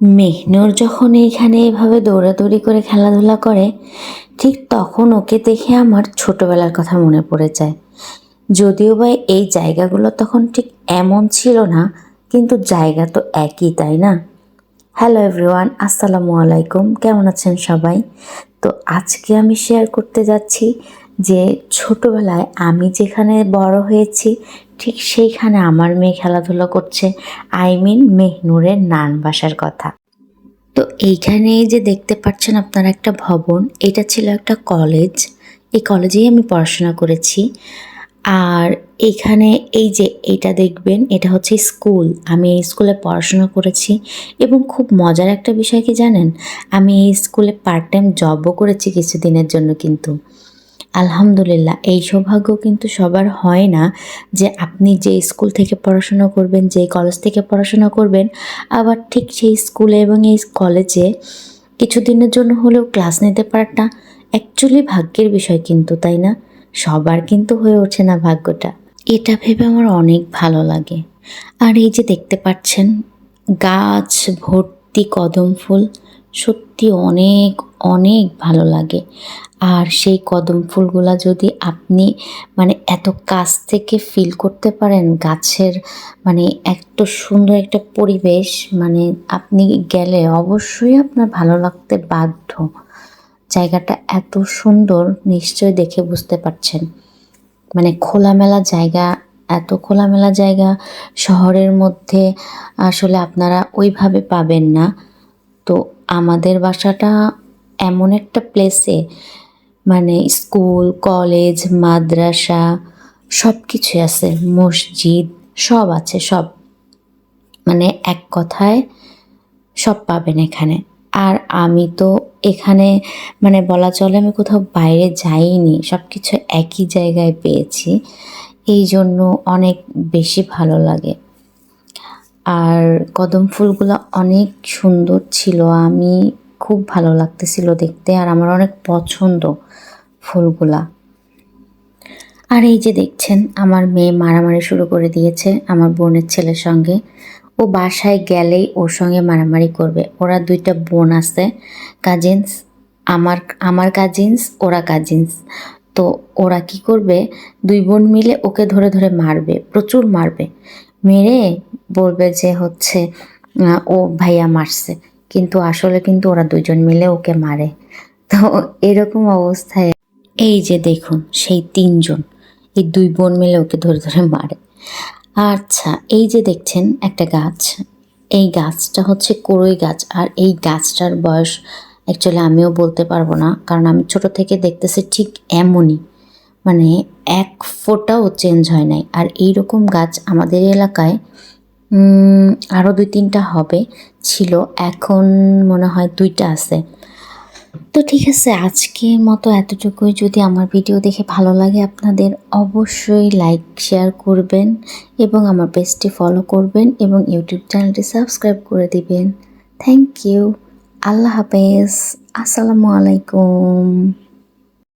মেহনুর যখন এইখানে এভাবে দৌড়াদৌড়ি করে খেলাধুলা করে, ঠিক তখন ওকে দেখে আমার ছোটবেলার কথা মনে পড়ে যায়। যদিও বা এই জায়গাগুলো তখন ঠিক এমন ছিল না, কিন্তু জায়গা তো একই, তাই না? হ্যালো এভরিওয়ান আসসালামু আলাইকুম, কেমন আছেন সবাই? তো আজকে আমি শেয়ার করতে যাচ্ছি যে ছোটবেলায় আমি যেখানে বড় হয়েছি, ঠিক সেইখানে আমার মেয়ে খেলাধুলা করছে। আই মিন মেহনুরের নান বাসার কথা। তো এইখানে এই যে দেখতে পাচ্ছেন আপনারা একটা ভবন, এটা ছিল একটা কলেজ। এই কলেজেই আমি পড়াশোনা করেছি। আর এখানে এই যে এটা দেখবেন, এটা হচ্ছে স্কুল। আমি এই স্কুলে পড়াশোনা করেছি এবং খুব মজার একটা বিষয় কি জানেন? আমি এই স্কুলে পার্ট টাইম জবও করেছি কিছুদিনের জন্য কিন্তু। আলহামদুলিল্লাহ, এই সৌভাগ্য কিন্তু সবার হয় না যে আপনি যে স্কুল থেকে পড়াশোনা করবেন, যে কলেজ থেকে পড়াশোনা করবেন, আবার ঠিক সেই স্কুলে এবং এই কলেজে কিছুদিনের জন্য হলেও ক্লাস নিতে পারাটা অ্যাকচুয়ালি ভাগ্যের বিষয় কিন্তু, তাই না? সবার কিন্তু হয়ে ওঠে না ভাগ্যটা। এটা ভেবে আমার অনেক ভালো লাগে। আর এই যে দেখতে পাচ্ছেন, গাছ, ভর্তি কদম ফুল সত্যি অনেক অনেক ভালো লাগে। আর সেই কদম ফুলগুলা যদি আপনি মানে এত কাছ থেকে ফিল করতে পারেন, গাছের মানে এত সুন্দর একটা পরিবেশ মানে আপনি গেলে অবশ্যই আপনার ভালো লাগতে বাধ্য। জায়গাটা এত সুন্দর নিশ্চয় দেখে বুঝতে পারছেন। মানে খোলামেলা জায়গা, এত খোলামেলা জায়গা শহরের মধ্যে আসলে আপনারা ওইভাবে পাবেন না। তো আমাদের বাসাটা এমন একটা প্লেসে মানে স্কুল কলেজ মাদ্রাসা সব কিছু আছে, মসজিদ, সব আছে, সব। মানে এক কথায় সব পাবেন এখানে। আর আমি তো এখানে মানে বলা চলে আমি কোথাও বাইরে যাইনি সব কিছু একই জায়গায় পেয়েছি। এই জন্য অনেক বেশি ভালো লাগে। আর কদম ফুলগুলো অনেক সুন্দর ছিল। আমি খুব ভালো লাগতেছিল দেখতে আর আমার অনেক পছন্দ ফুলগুলা। আর এই যে দেখছেন, আমার মেয়ে মারামারি শুরু করে দিয়েছে আমার বোনের ছেলের সঙ্গে। ও বাসায় গেলেই ওর সঙ্গে মারামারি করবে। ওরা দুইটা বোন আছে কাজিনস আমার আমার কাজিনস ওরা কাজিনস তো ওরা কি করবে, দুই বোন মিলে ওকে ধরে ধরে মারবে, প্রচুর মারবে। মেরে বলবে যে হচ্ছে ও ভাইয়া মারছে। কিন্তু আসলে কিন্তু ওরা দুজন মিলে ওকে মারে। তো এরকম অবস্থায় এই যে দেখুন, সেই তিনজন, এই দুই বোন মিলে ওকে ধরে ধরে মারে। আচ্ছা এই যে দেখছেন একটা গাছ, এই গাছটা হচ্ছে করই গাছ। আর এই গাছটার বয়স অ্যাকচুয়ালি আমিও বলতে পারব না, কারণ আমি ছোট থেকে দেখতেছি ঠিক এমনই। মানে এক ফোঁটাও চেঞ্জ হয় নাই। আর এই রকম গাছ আমাদের এলাকায় আরও দুই তিনটা হবে, ছিল। এখন মনে হয় দুইটা আছে। তো ঠিক আছে, আজকের মতো এতটুকুই। যদি আমার ভিডিও দেখে ভালো লাগে আপনাদের, অবশ্যই লাইক, শেয়ার করবেন এবং আমার পেজটি ফলো করবেন এবং ইউটিউব চ্যানেলটি সাবস্ক্রাইব করে দিবেন। থ্যাংক ইউ আল্লাহ হাফেজ। আসসালামু আলাইকুম।